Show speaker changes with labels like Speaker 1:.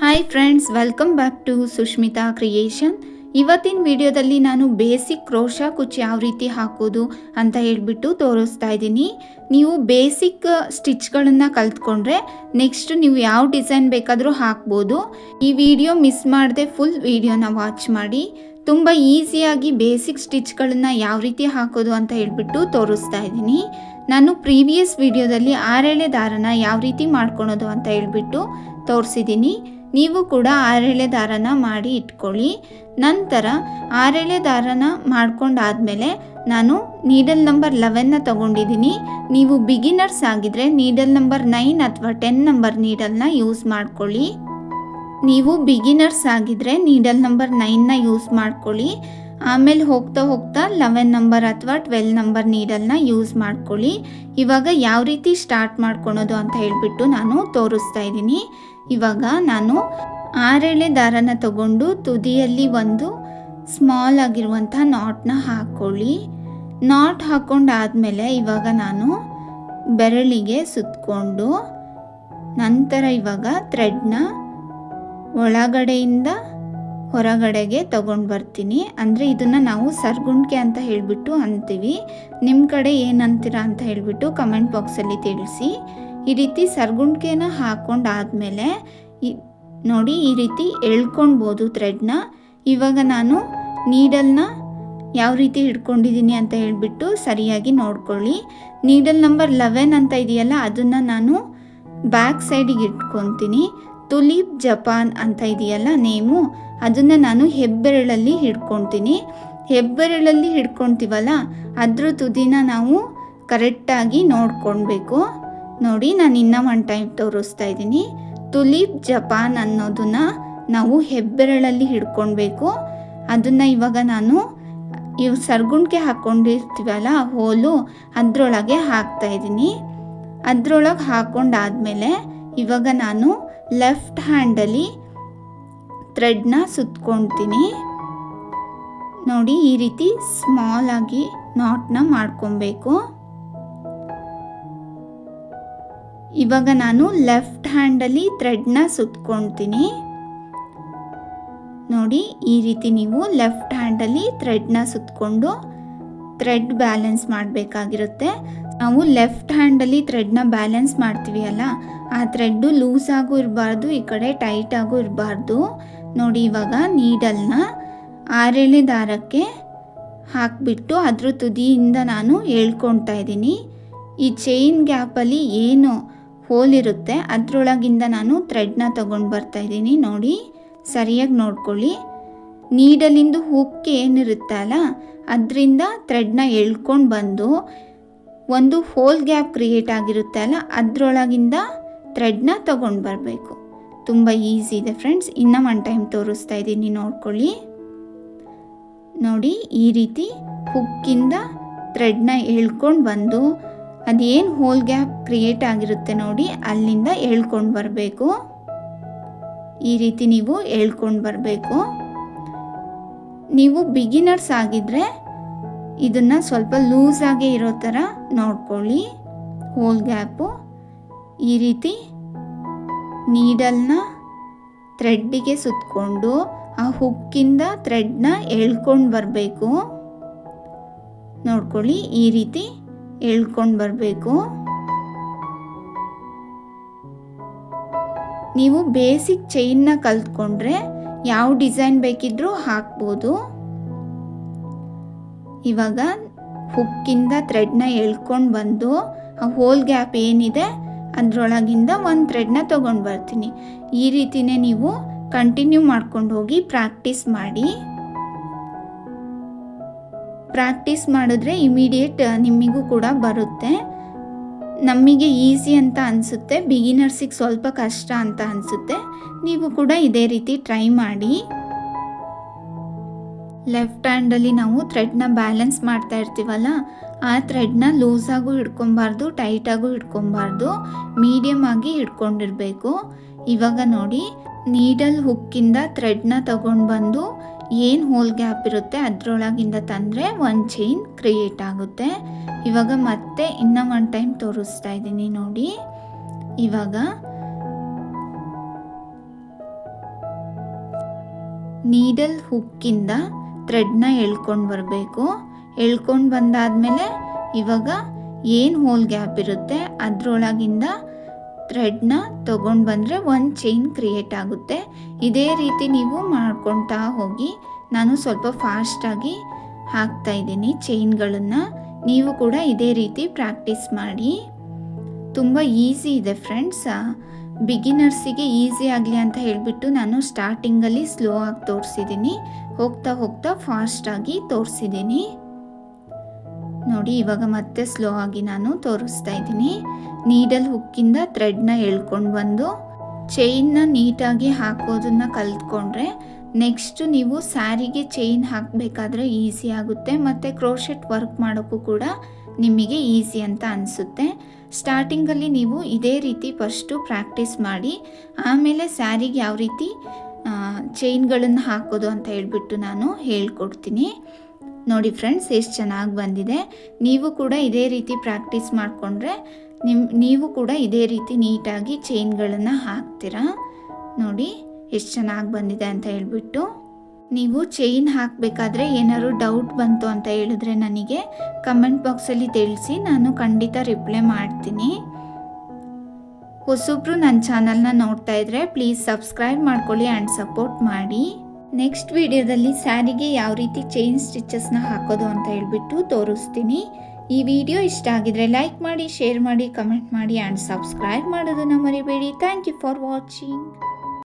Speaker 1: Hi friends welcome back to Sushmita creation ಇವತ್ತಿನ ವಿಡಿಯೋದಲ್ಲಿ ನಾನು ಬೇಸಿಕ್ ಕ್ರೋಶಾ ಕುಚ್ಚು ಯಾವ ರೀತಿ ಹಾಕೋದು ಅಂತ ಹೇಳಿಬಿಟ್ಟು ತೋರಿಸ್ತಾ ಇದ್ದೀನಿ. ನೀವು ಬೇಸಿಕ್ ಸ್ಟಿಚ್ಗಳನ್ನು ಕಲ್ತ್ಕೊಂಡ್ರೆ ನೆಕ್ಸ್ಟ್ ನೀವು ಯಾವ ಡಿಸೈನ್ ಬೇಕಾದರೂ ಹಾಕ್ಬೋದು. ಈ ವಿಡಿಯೋ ಮಿಸ್ ಮಾಡದೆ ಫುಲ್ ವಿಡಿಯೋನ ವಾಚ್ ಮಾಡಿ. ತುಂಬ ಈಸಿಯಾಗಿ ಬೇಸಿಕ್ ಸ್ಟಿಚ್ಗಳನ್ನು ಯಾವ ರೀತಿ ಹಾಕೋದು ಅಂತ ಹೇಳ್ಬಿಟ್ಟು ತೋರಿಸ್ತಾ ಇದ್ದೀನಿ. ನಾನು ಪ್ರೀವಿಯಸ್ ವಿಡಿಯೋದಲ್ಲಿ ಆರೆಳೆ ದಾರನ ಯಾವ ರೀತಿ ಮಾಡ್ಕೊಳೋದು ಅಂತ ಹೇಳ್ಬಿಟ್ಟು ತೋರಿಸಿದ್ದೀನಿ. ನೀವು ಕೂಡ ಆರೆಳೆ ದಾರನ ಮಾಡಿ ಇಟ್ಕೊಳ್ಳಿ. ನಂತರ ಆರೆಳೆ ದಾರನ ಮಾಡ್ಕೊಂಡಾದ್ಮೇಲೆ ನಾನು ನೀಡಲ್ ನಂಬರ್ ಲೆವೆನ್ನ ತಗೊಂಡಿದ್ದೀನಿ. ನೀವು ಬಿಗಿನರ್ಸ್ ಆಗಿದ್ರೆ ನೀಡಲ್ ನಂಬರ್ ನೈನ್ ಅಥವಾ ಟೆನ್ ನಂಬರ್ ನೀಡಲ್ನ ಯೂಸ್ ಮಾಡ್ಕೊಳ್ಳಿ. ನೀವು ಬಿಗಿನರ್ಸ್ ಆಗಿದ್ರೆ ನೀಡಲ್ ನಂಬರ್ ನೈನ್ನ ಯೂಸ್ ಮಾಡ್ಕೊಳ್ಳಿ. ಆಮೇಲೆ ಹೋಗ್ತಾ ಹೋಗ್ತಾ ಲೆವೆನ್ ನಂಬರ್ ಅಥವಾ ಟ್ವೆಲ್ ನಂಬರ್ ನೀಡಲ್ನ ಯೂಸ್ ಮಾಡ್ಕೊಳ್ಳಿ. ಇವಾಗ ಯಾವ ರೀತಿ ಸ್ಟಾರ್ಟ್ ಮಾಡ್ಕೊಳೋದು ಅಂತ ಹೇಳ್ಬಿಟ್ಟು ನಾನು ತೋರಿಸ್ತಾ ಇದ್ದೀನಿ. ಇವಾಗ ನಾನು ಆರೆಳೆ ದಾರನ ತಗೊಂಡು ತುದಿಯಲ್ಲಿ ಒಂದು ಸ್ಮಾಲ್ ಆಗಿರುವಂಥ ನಾಟ್ನ ಹಾಕ್ಕೊಳ್ಳಿ ನಾಟ್ ಹಾಕ್ಕೊಂಡಾದಮೇಲೆ ಇವಾಗ ನಾನು ಬೆರಳಿಗೆ ಸುತ್ತಕೊಂಡು ನಂತರ ಇವಾಗ ಥ್ರೆಡ್ನ ಒಳಗಡೆಯಿಂದ ಹೊರಗಡೆಗೆ ತಗೊಂಡು ಬರ್ತೀನಿ. ಅಂದರೆ ಇದನ್ನು ನಾವು ಸರ್ಗುಂಡ್ಕೆ ಅಂತ ಹೇಳಿಬಿಟ್ಟು ಅಂತೀವಿ. ನಿಮ್ಮ ಕಡೆ ಏನಂತೀರ ಅಂತ ಹೇಳಿಬಿಟ್ಟು ಕಮೆಂಟ್ ಬಾಕ್ಸಲ್ಲಿ ತಿಳಿಸಿ. ಈ ರೀತಿ ಸರ್ಗುಂಡ್ಕೆನ ಹಾಕ್ಕೊಂಡಾದ್ಮೇಲೆ ಈ ನೋಡಿ ಈ ರೀತಿ ಎಳ್ಕೊಳ್ಬೋದು ಥ್ರೆಡ್ನ ಇವಾಗ ನಾನು ನೀಡಲ್ನ ಯಾವ ರೀತಿ ಹಿಡ್ಕೊಂಡಿದ್ದೀನಿ ಅಂತ ಹೇಳಿಬಿಟ್ಟು ಸರಿಯಾಗಿ ನೋಡ್ಕೊಳ್ಳಿ. ನೀಡಲ್ ನಂಬರ್ ಲೆವೆನ್ ಅಂತ ಇದೆಯಲ್ಲ, ಅದನ್ನು ನಾನು ಬ್ಯಾಕ್ ಸೈಡಿಗೆ ಇಟ್ಕೊತೀನಿ. ತುಲೀಪ್ ಜಪಾನ್ ಅಂತ ಇದೆಯಲ್ಲ ನೇಮು ಅದನ್ನು ನಾನು ಹೆಬ್ಬೆರಳಲ್ಲಿ ಹಿಡ್ಕೊಳ್ತೀನಿ ಹೆಬ್ಬೆರಳಲ್ಲಿ ಹಿಡ್ಕೊಳ್ತೀವಲ್ಲ ಅದ್ರ ತುದಿನ ನಾವು ಕರೆಕ್ಟಾಗಿ ನೋಡ್ಕೊಳ್ಬೇಕು ನೋಡಿ, ನಾನು ಇನ್ನೂ ಒನ್ ಟೈಮ್ ತೋರಿಸ್ತಾ ಇದ್ದೀನಿ. ತುಲೀಪ್ ಜಪಾನ್ ಅನ್ನೋದನ್ನ ನಾವು ಹೆಬ್ಬೆರಳಲ್ಲಿ ಹಿಡ್ಕೊಳ್ಬೇಕು ಅದನ್ನು ಇವಾಗ ನಾನು, ಇವು ಸರ್ಗುಂಡ್ಗೆ ಹಾಕ್ಕೊಂಡಿರ್ತೀವಲ್ಲ ಹೋಲು, ಅದರೊಳಗೆ ಹಾಕ್ತಾ ಇದ್ದೀನಿ. ಅದರೊಳಗೆ ಹಾಕ್ಕೊಂಡಾದಮೇಲೆ ಇವಾಗ ನಾನು ಲೆಫ್ಟ್ ಹ್ಯಾಂಡಲ್ಲಿ ಥ್ರೆಡ್ನ ಸುತ್ಕೊಳ್ತೀನಿ. ನೋಡಿ, ಈ ರೀತಿ ಸ್ಮಾಲ್ ಆಗಿ ನಾಟ್ನ ಮಾಡ್ಕೊಬೇಕು. ಇವಾಗ ನಾನು ಲೆಫ್ಟ್ ಹ್ಯಾಂಡಲ್ಲಿ ಥ್ರೆಡ್ನ ಸುತ್ಕೊಳ್ತೀನಿ. ನೋಡಿ, ಈ ರೀತಿ ನೀವು ಲೆಫ್ಟ್ ಹ್ಯಾಂಡಲ್ಲಿ ಥ್ರೆಡ್ನ ಸುತ್ಕೊಂಡು ಥ್ರೆಡ್ ಬ್ಯಾಲೆನ್ಸ್ ಮಾಡಬೇಕಾಗಿರುತ್ತೆ. ನಾವು ಲೆಫ್ಟ್ ಹ್ಯಾಂಡಲ್ಲಿ ಥ್ರೆಡ್ನ ಬ್ಯಾಲೆನ್ಸ್ ಮಾಡ್ತೀವಿ ಅಲ್ಲ, ಆ ಥ್ರೆಡ್ಡು ಲೂಸ್ ಆಗು ಇರಬಾರ್ದು, ಈ ಕಡೆ ಟೈಟ್ ಆಗು ಇರಬಾರ್ದು. ನೋಡಿ, ಇವಾಗ ನೀಡಲ್ನ ಆರೇಳೆ ದಾರಕ್ಕೆ ಹಾಕಿಬಿಟ್ಟು ಅದ್ರ ತುದಿಯಿಂದ ನಾನು ಹೇಳ್ಕೊಳ್ತಾ ಇದ್ದೀನಿ. ಈ ಚೈನ್ ಗ್ಯಾಪಲ್ಲಿ ಏನು ಹೋಲ್ ಇರುತ್ತೆ, ಅದರೊಳಗಿಂದ ನಾನು ಥ್ರೆಡ್ನ ತೊಗೊಂಡು ಬರ್ತಾ ಇದ್ದೀನಿ. ನೋಡಿ, ಸರಿಯಾಗಿ ನೋಡ್ಕೊಳ್ಳಿ. ನೀಡಲಿಂದು ಹುಕ್ಕೆ ಏನಿರುತ್ತಲ್ಲ ಅದರಿಂದ ಥ್ರೆಡ್ನ ಎಳ್ಕೊಂಡು ಬಂದು ಒಂದು ಹೋಲ್ ಗ್ಯಾಪ್ ಕ್ರಿಯೇಟ್ ಆಗಿರುತ್ತೆ ಅಲ್ಲ, ಅದರೊಳಗಿಂದ ಥ್ರೆಡ್ನ ತೊಗೊಂಡು ಬರಬೇಕು. ತುಂಬ ಈಸಿ ಇದೆ ಫ್ರೆಂಡ್ಸ್ ಇನ್ನೂ ಒನ್ ಟೈಮ್ ತೋರಿಸ್ತಾ ಇದ್ದೀನಿ, ನೋಡ್ಕೊಳ್ಳಿ. ನೋಡಿ, ಈ ರೀತಿ ಹುಕ್ಕಿಂದ ಥ್ರೆಡ್ನ ಎಳ್ಕೊಂಡು ಬಂದು, ಅದೇನು ಹೋಲ್ ಗ್ಯಾಪ್ ಕ್ರಿಯೇಟ್ ಆಗಿರುತ್ತೆ ನೋಡಿ, ಅಲ್ಲಿಂದ ಎಳ್ಕೊಂಡು ಬರಬೇಕು. ಈ ರೀತಿ ನೀವು ಎಳ್ಕೊಂಡು ಬರಬೇಕು. ನೀವು ಬಿಗಿನರ್ಸ್ ಆಗಿದ್ರೆ, ಇದನ್ನು ಸ್ವಲ್ಪ ಲೂಸಾಗೇ ಇರೋ ಥರ ನೋಡ್ಕೊಳ್ಳಿ. ಹೋಲ್ ಗ್ಯಾಪು ಈ ರೀತಿ ನೀಡಲ್ನ ಥ್ರೆಡ್ಡಿಗೆ ಸುತ್ತಕೊಂಡು ಆ ಹುಕ್ಕಿಂದ ಥ್ರೆಡ್ನ ಎಳ್ಕೊಂಡು ಬರಬೇಕು. ನೋಡ್ಕೊಳ್ಳಿ, ಈ ರೀತಿ ಎಳ್ಕೊಂಡು ಬರಬೇಕು. ನೀವು ಬೇಸಿಕ್ ಚೈನ್ನ ಕಲ್ತ್ಕೊಂಡ್ರೆ ಯಾವ ಡಿಸೈನ್ ಬೇಕಿದ್ರೂ ಹಾಕ್ಬೋದು. ಇವಾಗ ಹುಕ್ಕಿಂದ ಥ್ರೆಡ್ನ ಎಳ್ಕೊಂಡು ಬಂದು ಆ ಹೋಲ್ ಗ್ಯಾಪ್ ಏನಿದೆ ಅದರೊಳಗಿಂದ ಒಂದು ಥ್ರೆಡ್ನ ತೊಗೊಂಡು ಬರ್ತೀನಿ. ಈ ರೀತಿಯೇ ನೀವು ಕಂಟಿನ್ಯೂ ಮಾಡ್ಕೊಂಡು ಹೋಗಿ ಪ್ರಾಕ್ಟೀಸ್ ಮಾಡಿ. ಪ್ರಾಕ್ಟೀಸ್ ಮಾಡಿದ್ರೆ ಇಮಿಡಿಯೇಟ್ ನಿಮಗೂ ಕೂಡ ಬರುತ್ತೆ. ನಮಗೆ ಈಸಿ ಅಂತ ಅನಿಸುತ್ತೆ. ಬಿಗಿನರ್ಸಿಗೆ ಸ್ವಲ್ಪ ಕಷ್ಟ ಅಂತ ಅನಿಸುತ್ತೆ. ನೀವು ಕೂಡ ಇದೇ ರೀತಿ ಟ್ರೈ ಮಾಡಿ. ಲೆಫ್ಟ್ ಹ್ಯಾಂಡಲ್ಲಿ ನಾವು ಥ್ರೆಡ್ನ ಬ್ಯಾಲೆನ್ಸ್ ಮಾಡ್ತಾ ಇರ್ತೀವಲ್ಲ ಆ ಥ್ರೆಡ್ನ ಲೂಸಾಗೂ ಹಿಡ್ಕೊಬಾರ್ದು ಟೈಟಾಗೂ ಹಿಡ್ಕೊಬಾರ್ದು ಮೀಡಿಯಮ್ ಆಗಿ ಹಿಡ್ಕೊಂಡಿರ್ಬೇಕು. ಇವಾಗ ನೋಡಿ ನೀಡಲ್ ಹುಕ್ಕಿಂದ ಥ್ರೆಡ್ನ ತಗೊಂಡು ಬಂದು ಏನು ಹೋಲ್ ಗ್ಯಾಪ್ ಇರುತ್ತೆ ಅದರೊಳಗಿಂದ ತಂದರೆ ಒಂದು ಚೈನ್ ಕ್ರಿಯೇಟ್ ಆಗುತ್ತೆ. ಇವಾಗ ಮತ್ತೆ ಇನ್ನೂ ಒಂದು ಟೈಮ್ ತೋರಿಸ್ತಾ ಇದ್ದೀನಿ ನೋಡಿ. ಇವಾಗ ನೀಡಲ್ ಹುಕ್ಕಿಂದ ಥ್ರೆಡ್ನ ಎಳ್ಕೊಂಡು ಬರಬೇಕು. ಎಳ್ಕೊಂಡು ಬಂದಾದಮೇಲೆ ಇವಾಗ ಏನು ಹೋಲ್ ಗ್ಯಾಪ್ ಇರುತ್ತೆ, ಅದರೊಳಗಿಂದ ಥ್ರೆಡ್ನ ತೊಗೊಂಡು ಬಂದರೆ ಒಂದು ಚೈನ್ ಕ್ರಿಯೇಟ್ ಆಗುತ್ತೆ. ಇದೇ ರೀತಿ ನೀವು ಮಾಡ್ಕೊಳ್ತಾ ಹೋಗಿ, ನಾನು ಸ್ವಲ್ಪ ಫಾಸ್ಟಾಗಿ ಹಾಕ್ತಾ ಇದ್ದೀನಿ ಚೈನ್ಗಳನ್ನು ನೀವು ಕೂಡ ಇದೇ ರೀತಿ ಪ್ರಾಕ್ಟೀಸ್ ಮಾಡಿ. ತುಂಬ ಈಸಿ ಇದೆ ಫ್ರೆಂಡ್ಸ್ ಬಿಗಿನರ್ಸಿಗೆ ಈಸಿ ಆಗಲಿ ಅಂತ ಹೇಳಿಬಿಟ್ಟು ನಾನು ಸ್ಟಾರ್ಟಿಂಗಲ್ಲಿ ಸ್ಲೋ ಆಗಿ ತೋರಿಸಿದ್ದೀನಿ. ಹೋಗ್ತಾ ಹೋಗ್ತಾ ಫಾಸ್ಟಾಗಿ ತೋರಿಸಿದ್ದೀನಿ. ನೋಡಿ, ಇವಾಗ ಮತ್ತೆ ಸ್ಲೋ ಆಗಿ ನಾನು ತೋರಿಸ್ತಾ ಇದ್ದೀನಿ. ನೀಡಲ್ ಹುಕ್ಕಿಂದ ಥ್ರೆಡ್ನ ಎಳ್ಕೊಂಡು ಬಂದು ಚೈನ್ನ ನೀಟಾಗಿ ಹಾಕೋದನ್ನ ಕಲ್ತ್ಕೊಂಡ್ರೆ ನೆಕ್ಸ್ಟ್ ನೀವು ಸ್ಯಾರಿಗೆ ಚೈನ್ ಹಾಕಬೇಕಾದ್ರೆ ಈಸಿ ಆಗುತ್ತೆ. ಮತ್ತು ಕ್ರೋಶೆಟ್ ವರ್ಕ್ ಮಾಡೋಕ್ಕೂ ಕೂಡ ನಿಮಗೆ ಈಸಿ ಅಂತ ಅನಿಸುತ್ತೆ. ಸ್ಟಾರ್ಟಿಂಗಲ್ಲಿ ನೀವು ಇದೇ ರೀತಿ ಫಸ್ಟು ಪ್ರಾಕ್ಟೀಸ್ ಮಾಡಿ, ಆಮೇಲೆ ಸ್ಯಾರಿಗೆ ಯಾವ ರೀತಿ ಚೈನ್ಗಳನ್ನು ಹಾಕೋದು ಅಂತ ಹೇಳಿಬಿಟ್ಟು ನಾನು ಹೇಳ್ಕೊಡ್ತೀನಿ. ನೋಡಿ ಫ್ರೆಂಡ್ಸ್, ಎಷ್ಟು ಚೆನ್ನಾಗಿ ಬಂದಿದೆ. ನೀವು ಕೂಡ ಇದೇ ರೀತಿ ಪ್ರಾಕ್ಟೀಸ್ ಮಾಡಿಕೊಂಡ್ರೆ ನಿಮ್ಮ ನೀವು ಕೂಡ ಇದೇ ರೀತಿ ನೀಟಾಗಿ ಚೈನ್ಗಳನ್ನು ಹಾಕ್ತೀರಾ. ನೋಡಿ, ಎಷ್ಟು ಚೆನ್ನಾಗಿ ಬಂದಿದೆ ಅಂತ ಹೇಳ್ಬಿಟ್ಟು. ನೀವು ಚೈನ್ ಹಾಕಬೇಕಾದ್ರೆ ಏನಾದ್ರು ಡೌಟ್ ಬಂತು ಅಂತ ಹೇಳಿದ್ರೆ ನನಗೆ ಕಮೆಂಟ್ ಬಾಕ್ಸಲ್ಲಿ ತಿಳಿಸಿ, ನಾನು ಖಂಡಿತ ರಿಪ್ಲೈ ಮಾಡ್ತೀನಿ. ಹೊಸೊಬ್ರು ನನ್ನ ಚಾನಲ್ನ ನೋಡ್ತಾ ಇದ್ರೆ ಪ್ಲೀಸ್ ಸಬ್ಸ್ಕ್ರೈಬ್ ಮಾಡ್ಕೊಳ್ಳಿ ಆ್ಯಂಡ್ ಸಪೋರ್ಟ್ ಮಾಡಿ. ನೆಕ್ಸ್ಟ್ ವಿಡಿಯೋದಲ್ಲಿ ಸ್ಯಾರಿಗೆ ಯಾವ ರೀತಿ ಚೈನ್ ಸ್ಟಿಚಸ್ನ ಹಾಕೋದು ಅಂತ ಹೇಳ್ಬಿಟ್ಟು ತೋರಿಸ್ತೀನಿ. ಈ ವಿಡಿಯೋ ಇಷ್ಟ ಆಗಿದ್ರೆ ಲೈಕ್ ಮಾಡಿ ಶೇರ್ ಮಾಡಿ ಕಮೆಂಟ್ ಮಾಡಿ ಆ್ಯಂಡ್ ಸಬ್ಸ್ಕ್ರೈಬ್ ಮಾಡೋದನ್ನು ಮರಿಬೇಡಿ. Thank you for watching